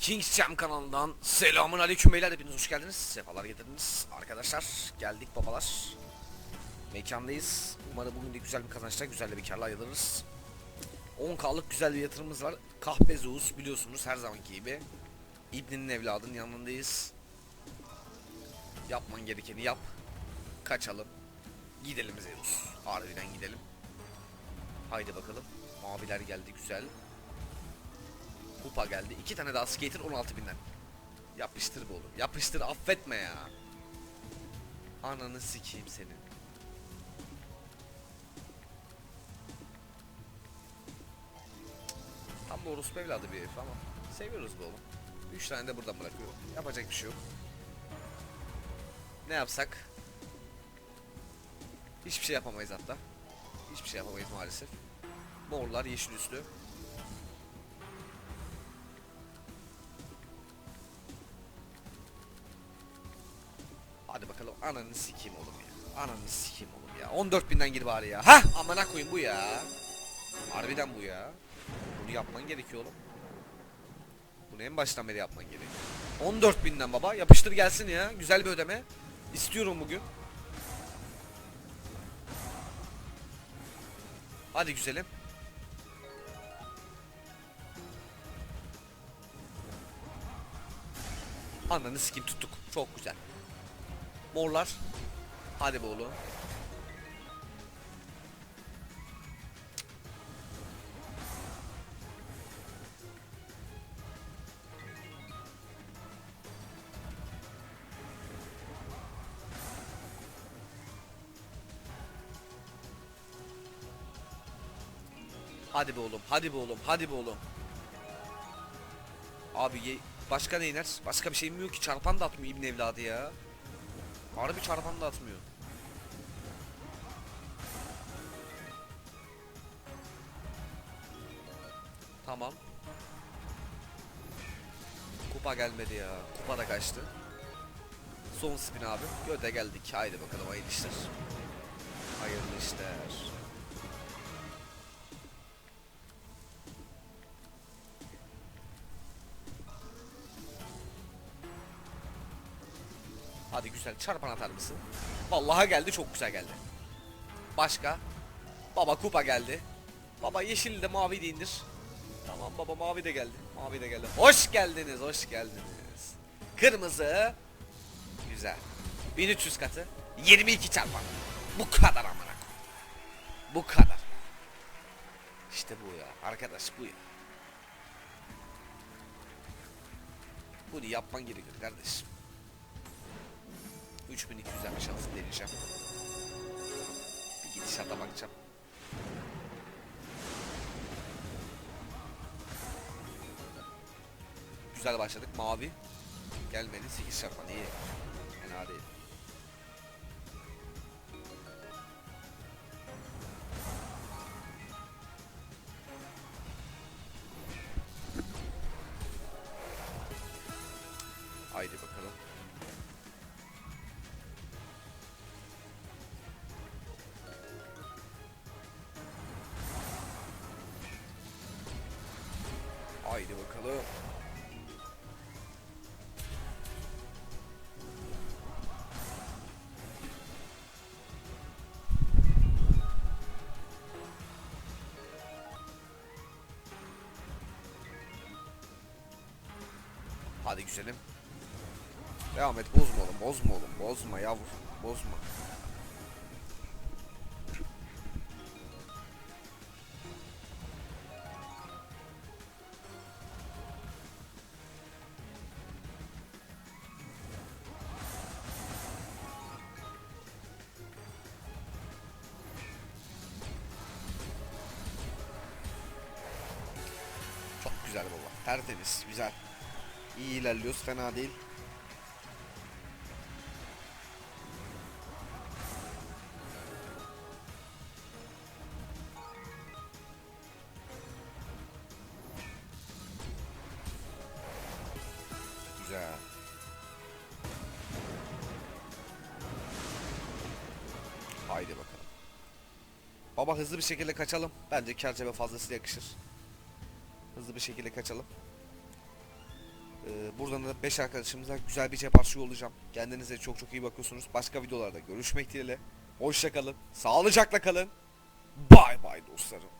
Kings Jam kanalından selamun aleyküm beyler hepiniz hoş geldiniz. Sefalar getirdiniz. Arkadaşlar geldik babalar. Mekandayız. Umarım bugün de güzel bir kazançla güzel de bir karla ayrılırız. 10k'lık güzel bir yatırımımız var. Kahpe Zeus biliyorsunuz her zamanki gibi. İbni'nin evladının yanındayız. Yapman gerekeni yap. Kaçalım. Gidelim Zeus. Harbiden gidelim. Haydi bakalım. Maviler geldi güzel. Kupa geldi. İki tane daha skater 16 binden. Yapıştır bu oğlum. Yapıştır affetme ya. Ananı sikeyim senin. Tam da orospu evladı bir herif ama. Seviyoruz bu oğlum. 3 tane de buradan bırakıyor. Yapacak bir şey yok. Ne yapsak? Hiçbir şey yapamayız hatta. Hiçbir şey yapamayız maalesef. Morlar yeşil üstü. Ananı sikeyim oğlum ya. Ananı sikeyim oğlum ya. 14 binden gir bari ya. Hah amına koyayım bu ya. Harbiden bu ya. Bunu yapman gerekiyor oğlum. Bunu en baştan beri yapman gerekiyor. 14 binden baba yapıştır gelsin ya. Güzel bir ödeme. İstiyorum bugün. Hadi güzelim. Ananı sikeyim tuttuk. Çok güzel. Morlar. Hadi be oğlum. Hadi be oğlum, hadi be oğlum, hadi be oğlum. Abi ye- başka ne iner? Başka bir şeyim yok ki çarpan da atmıyor ibn evladı ya. Harbi çarpan da atmıyor. Tamam. Kupa gelmedi ya. Kupa da kaçtı. Son spin abi. Göde geldik. Haydi bakalım hayırlı işler. Hayırlı işler. Hadi güzel çarpan atar mısın? Vallahi geldi çok güzel geldi. Başka? Baba kupa geldi. Baba yeşil de mavi de indir. Tamam baba mavi de geldi. Mavi de geldi. Hoş geldiniz, hoş geldiniz. Kırmızı. Güzel. 1300 katı. 22 çarpan. Bu kadar amına. Bu kadar. İşte bu ya. Arkadaş bu ya. Bunu yapman gerekiyor kardeşim. 3200'den bir şansı deneyeceğim. Bir gidişata bakacağım. Güzel başladık. Mavi. Gelmedi. 8 şarpan iyi. Fena değil. Bakalım. Hadi güzelim. Devam et bozma oğlum bozma oğlum bozma yavrum bozma. Güzel baba. Tertemiz, güzel. İyi ilerliyoruz, fena değil. Güzel. Haydi bakalım. Baba hızlı bir şekilde kaçalım. Bence kerçebe fazlasıyla yakışır. Hızlı bir şekilde kaçalım. buradan da 5 arkadaşımıza güzel bir cep harçlığı olacağım. Kendinize çok çok iyi bakıyorsunuz. Başka videolarda görüşmek dileğiyle. Hoşça kalın. Sağlıcakla kalın. Bay bay dostlarım.